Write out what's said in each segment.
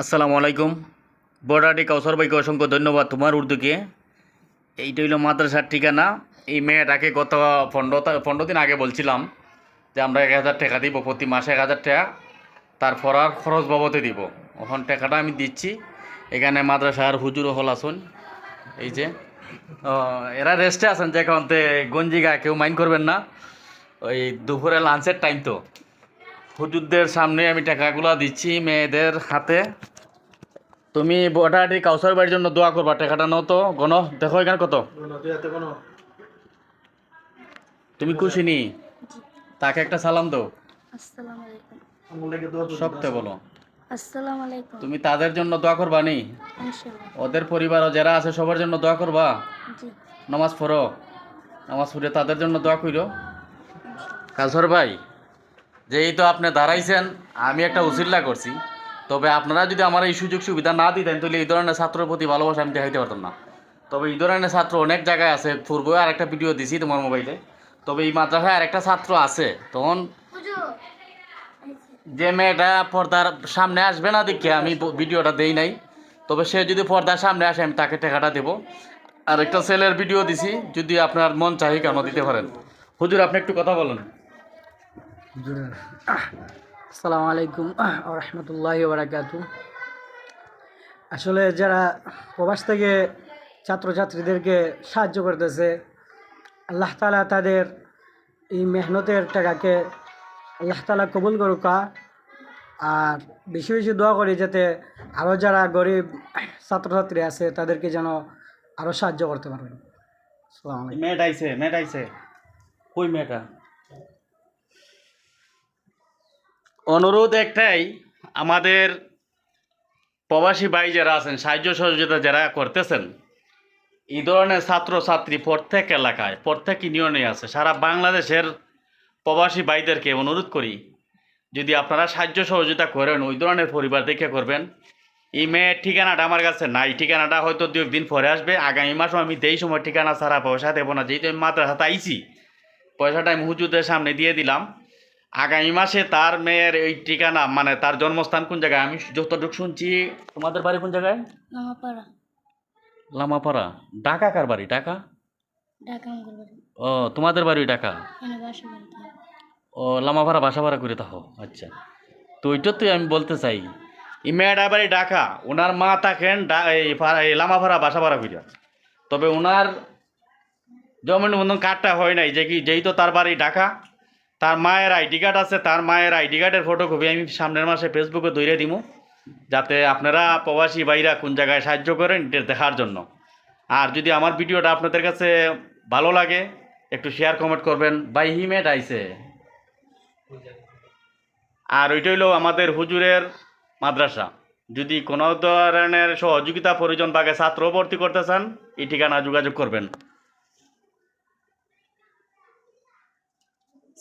আসসালামু আলাইকুম। বর্ডারটি কাউসার ভাইকে অসংখ্য ধন্যবাদ তোমার উর্দুকে। এইটা হইল মাদ্রাসার ঠিকানা। এই মেয়েটাকে গত পনেরো পনেরো দিন আগে বলছিলাম যে আমরা এক হাজার টাকা দিব, প্রতি মাসে এক হাজার টাকা। তারপর আর খরচ বাবদে দিব। এখন টাকাটা আমি দিচ্ছি। এখানে মাদ্রাসার হুজুর হল আসুন। এই যে এরা রেস্টে আছেন যে কারণতে গঞ্জিগা কেউ মাইন্ড করবেন না। ওই দুপুরে লাঞ্চের টাইম তো। হুজুরদের সামনে আমি টাকাগুলো দিচ্ছি মেয়েদের হাতে। তুমি বটাটি কাউসার বাড়ির জন্য দোয়া করবা টাকাটা নাও তো। গণ দেখো এখানে কত। তুমি খুশি নি? তাকে একটা সালাম দাও। আসসালামু আলাইকুম সবতে বলো তুমি তাদের জন্য দোয়া করবা নি? ওদের পরিবারও যারা আছে সবার জন্য দোয়া করবা? নামাজ পড়ো। নামাজ পড়ে তাদের জন্য দোয়া কইরো। কালসর ভাই যেই তো আপনি দাঁড়াইছেন, আমি একটা উচিল্লা করছি। তবে আপনারা যদি আমার এই সুযোগ সুবিধা না দিতেন তাহলে এই ধরনের ছাত্রের প্রতি ভালোবাসা আমি দেখাইতে পারতাম না। তবে এই ধরনের ছাত্র অনেক জায়গায় আছে, পূর্বে আর একটা ভিডিও দিছি তোমার মোবাইলে তবে এই মাদ্রাসায় আর একটা ছাত্র আছে, তখন যে মেয়েটা পর্দার সামনে আসবে না দেখে আমি ভিডিওটা দেই নাই। তবে সে যদি পর্দার সামনে আসে, আমি তাকে টাকাটা দেবো। আর একটা ছেলের ভিডিও দিছি, যদি আপনার মন চাহি কেন দিতে পারেন। হুজুর, আপনি একটু কথা বলেন। আসসালামু আলাইকুম রহমতুল্লাহ বারাকাতু আসলে যারা প্রবাস থেকে ছাত্রছাত্রীদেরকে সাহায্য করতেছে, আল্লাহ তালা তাদের এই মেহনতের টাকাকে আল্লাহ তালা কবুল করুকা আর বেশি বেশি দোয়া করি যাতে আরও যারা গরিব ছাত্রছাত্রী আছে, তাদেরকে যেন আরও সাহায্য করতে পারবেন মেয়েটা আইছে মেয়েটা আইছে। কই মেয়েটা? অনুরোধ একটাই, আমাদের প্রবাসী ভাই যারা আছেন, সাহায্য সহযোগিতা যারা করতেছেন, এই ধরনের ছাত্রছাত্রী প্রত্যেক এলাকায়, প্রত্যেক ইউনিয়নে আছে, সারা বাংলাদেশের প্রবাসী ভাইদেরকে অনুরোধ করি, যদি আপনারা সাহায্য সহযোগিতা করেন, ওই ধরনের পরিবার দেখে করবেন। এই মেয়ের ঠিকানাটা আমার কাছে নাই, ঠিকানাটা হয়তো দু একদিন পরে আসবে, আগামী মাসও আমি দেই সময় ঠিকানা ছাড়া পয়সা দেবো না, যেহেতু আমি মাদ্রাসাতে আইছি, পয়সাটা আমি হুজুরদের সামনে দিয়ে দিলাম। আগামী মাসে তার মেয়ের এই ঠিকানা মানে তার জন্মস্থান কোন জায়গায়? আমি যতটুকু শুনছি তোমাদের বাড়ি কোন জায়গায়? নামাপাড়া লামাপাড়া। ঢাকা কার বাড়ি? ঢাকা? ঢাকা ও তোমাদের বাড়ি ঢাকা? ও লামাপাড়া বাসা ভাড়া করে থাকো আচ্ছা। তো ওইটা তো আমি বলতে চাই এই মেয়েটা বাড়ি ঢাকা ওনার মা থাকেন লামাপাড়া বাসা ভাড়া করে তবে ওনার জমিন বন্ধন কার্ডটা হয় নাই যে কি যেই তো তার বাড়ি ঢাকা তার মায়ের আইডি কার্ড আছে, তার মায়ের আইডি কার্ডের ফটোকপি আমি সামনের মাসে ফেসবুকে দৈরে দিব যাতে আপনারা প্রবাসী ভাইরা কোন জায়গায় সাহায্য করেন এটা দেখার জন্য। আর যদি আমার ভিডিওটা আপনাদের কাছে ভালো লাগে, একটু শেয়ার কমেন্ট করবেন। বাই হিমেট আইছে। আর ওইটা হইল আমাদের হুজুরের মাদ্রাসা। যদি কোনো ধরনের সহযোগিতা প্রয়োজন পাকে ছাত্র ভর্তি করতে চান, এই ঠিকানা যোগাযোগ করবেন।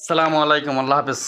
সালামু আলাইকুম আল্লাহ হাফেজ।